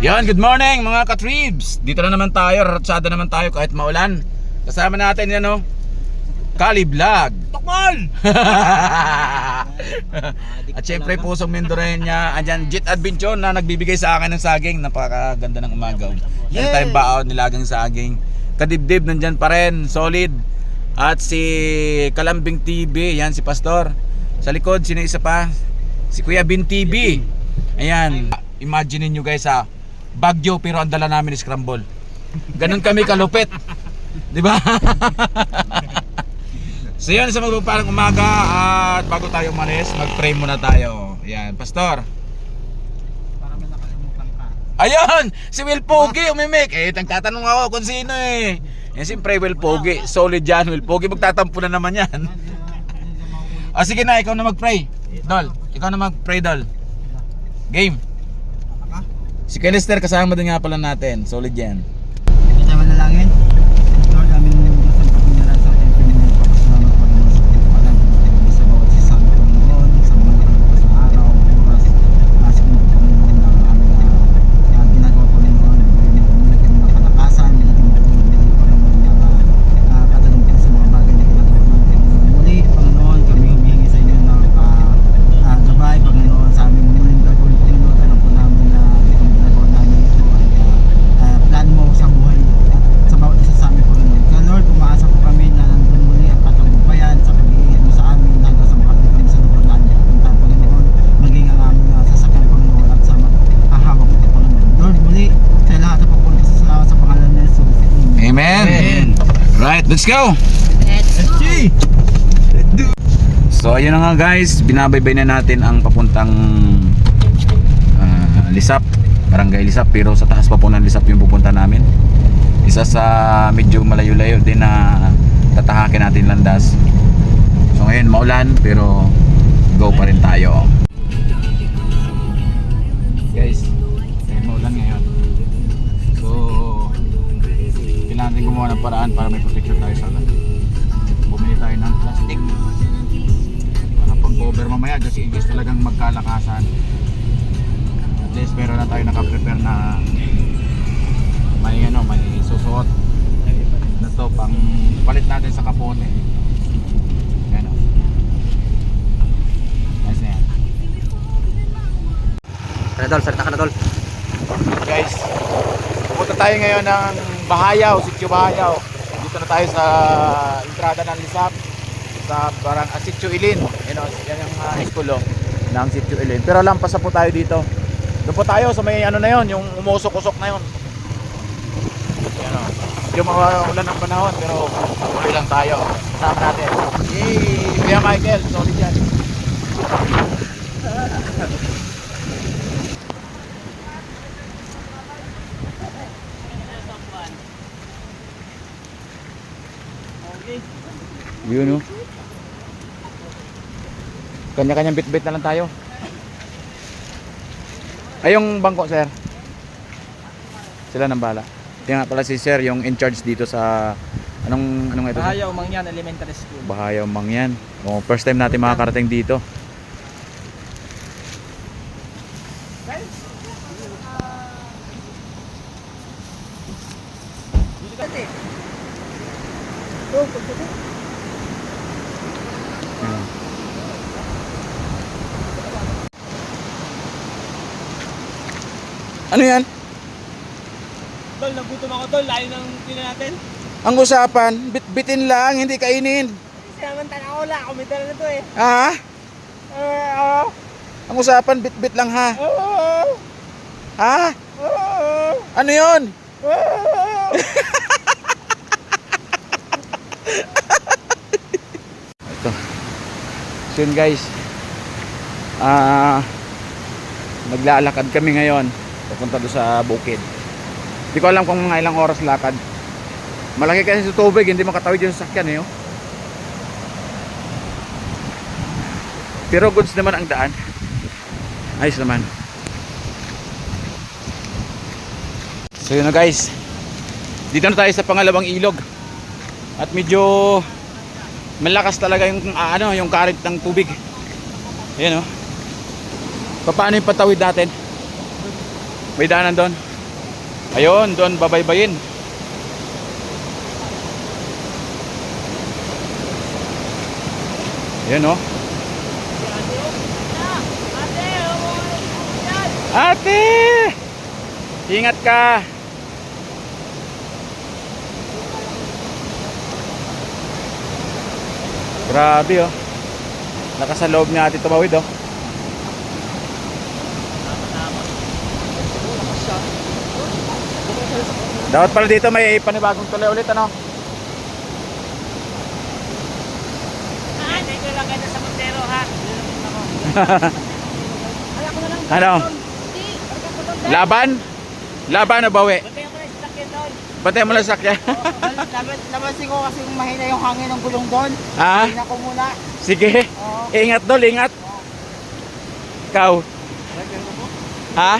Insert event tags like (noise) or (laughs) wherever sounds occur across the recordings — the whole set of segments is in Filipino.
Yan, good morning mga katribs. Dito na naman tayo, ratsada naman tayo kahit maulan. Kasama natin yan oh. Kali Vlog. Tukmol! (laughs) At syempre pusong mendoren niya, andyan Jet Adventure na nagbibigay sa akin ng saging. Napakaganda ng umagaw. Yan Yay! tayong baon, nilagang saging. Kadibdib nandyan pa rin, solid. At si Kalambing TV, yan si Pastor. Sa likod, sino isa pa? Si Kuya Bin TV. Ayan, imagine niyo guys ha, Bagyo pero ang dala namin is scramble. Ganun kami kalupit. 'Di ba? (laughs) so yan sa magpapalang umaga at bago tayo umalis, mag-pray muna tayo. Ayan, Pastor. Para may nakalimutan ka. Ayun, si Will Pogi umimik. Eh, nagtatanong ako kung sino eh. Yan siyempre Will Pogi, solid yan Will Pogi. Magtatampo na naman yan. (laughs) Ah, sige na, ikaw na mag-pray. Dol, ikaw na mag-pray, Dol. Game. Si Kalister kasama din nga pala natin. Solid yan. Hindi tayo manalangin. Lord, amin mo yung Diyos ang kapangyarihan sa ating Panginoon. Papasalamat Panginoon sa pagpapalan. Pagpapalan sa bawat isa ng Panginoon. Sa mga nakalipas na araw, oras. Nasa mo Panginoon na aming ah, ah, ginagawa Panginoon. Bigyan mo nilagyan mo ng kalakasan. Nilagyan mo Panginoon Panginoon ng ah, ah, katagumpit sa mga bagay na ginagawa natin. Muli, Panginoon, kami humihingi sa inyo ng ah, ah, gabay, Panginoon, sa aming muling gagawin, Panginoon. Alam po namin na itong ginagawa namin ito ay ah, ah, plan mo sa buhay at sa bawat isa sa amin, Panginoon. Kaya Lord, umaasa po kami na nandun muli ang patagumpayan sa pagiging mo sa amin hanggang sa makarating sa lugar na aming pupunta, Panginoon. Maging ang aming ah, sasakyan, Panginoon, at sa hahawak nito, Panginoon. Lord, muli, sa lahat na papunta sa salamat sa pangalan ni Jesus. Amen. Let's go. SG! So ayun na nga guys, binabaybay na natin ang papuntang ah, Lisap, Barangay Lisap pero sa taas pa po ng Lisap yung pupunta namin. Isa sa medyo malayo-layo din na tatahakin natin landas. So ngayon maulan pero go pa rin tayo. Case talagang magkalakasan. At least meron na tayo nakaprepare na may ano may susuot. Na to pang palit natin sa kapote. Yan o. Nice na yan Tara, Dol. Salita ka na, Dol. guys pupunta tayo ngayon ng Bahayaw Sitio Bahayaw. Dito na tayo sa entrada ng Lisap sa barang ah, Sitio Ilin. You know, yan yung uh, oh, ng Sitio pero lampas na po tayo dito. Doon po tayo sa may ano na yon yung umusok-usok na yon yan oh. yung ulan ng panahon pero tuloy lang tayo. Kasama natin. Yay! Kuya Michael solid yan. Yun oh. Kanya-kanyang bit-bit na lang tayo. Ay, yung bangko, sir. Sila nang bala. Nga pala si sir, yung in charge dito sa... Anong, anong ito? Bahayaw, Mangyan Elementary School. Bahayaw Mangyan. Oh, first time natin makakarating dito. Yan. Ano yan? Dol, nagutom ako, Dol. Layo ng tina natin. Ang usapan, bit-bitin lang, hindi kainin. Sinamantala ako lang. Kumita na to eh. Ha? Eh, oo. Ang usapan, bit-bit lang ha. Oo. Ha? Oo. Ano yon? Oo. (laughs) Ito. So yun guys. Ah naglalakad kami ngayon papunta doon sa bukid. Hindi ko alam kung mga ilang oras lakad. Malaki kasi sa tubig, hindi makatawid yung sasakyan eh. oh. Pero goods naman ang daan. Ayos naman. So yun na guys. Dito na tayo sa pangalawang ilog. At medyo malakas talaga yung ah, ano, yung current ng tubig. Ayan oh. Paano yung patawid natin? May daanan doon. Ayun, doon babaybayin. Yan oh. Ate! Ingat ka! Grabe oh. Nakasa loob niya ate tumawid oh. Dapat pala dito may panibagong tuloy ulit ano? Ah, ko lang kayo sa Montero ha. (laughs) Ano? Laban? Laban o bawi? Na doon. Bantay mo lang sa sakyan. Labasin (laughs) ko kasi mahina yung hangin ng gulong doon. ah, Hina ko muna. sige. Oo. Ingat dol, ingat. Ikaw. Ha?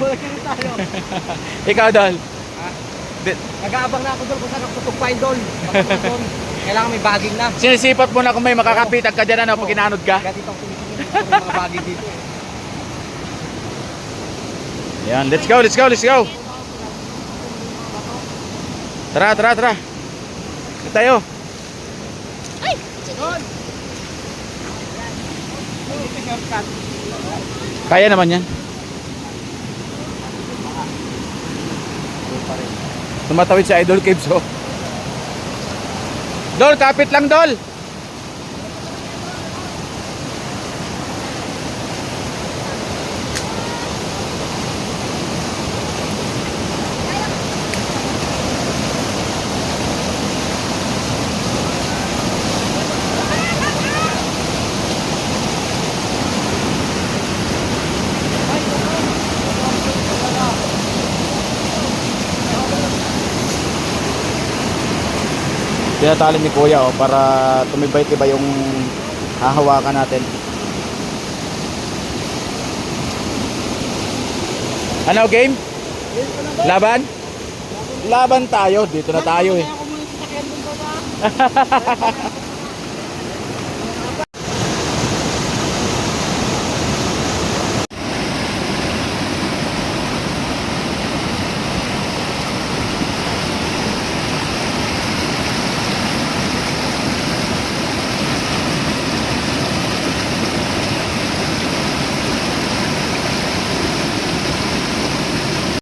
(laughs) Ikaw dol. Nag-aabang na ako doon kung saan ako tutugpain doon. Papunta doon. (laughs) Kailangan may baging na. Sinisipat mo na kung may makakapitan ka dyan ano pag inanod ka. Ganito ang tinitingin ko may mga baging dito. Yan, let's go, let's go, let's go. Tara, tara, tara. Ito tayo. Doon. Dito shortcut. Kaya naman yan. Tumatawid sa Idol Caves oh. Dol, kapit lang Dol. Tinatali ni Kuya oh, para tumibay-tibay yung hahawakan natin. Ano game? Laban? Laban tayo. Dito na tayo eh. (laughs)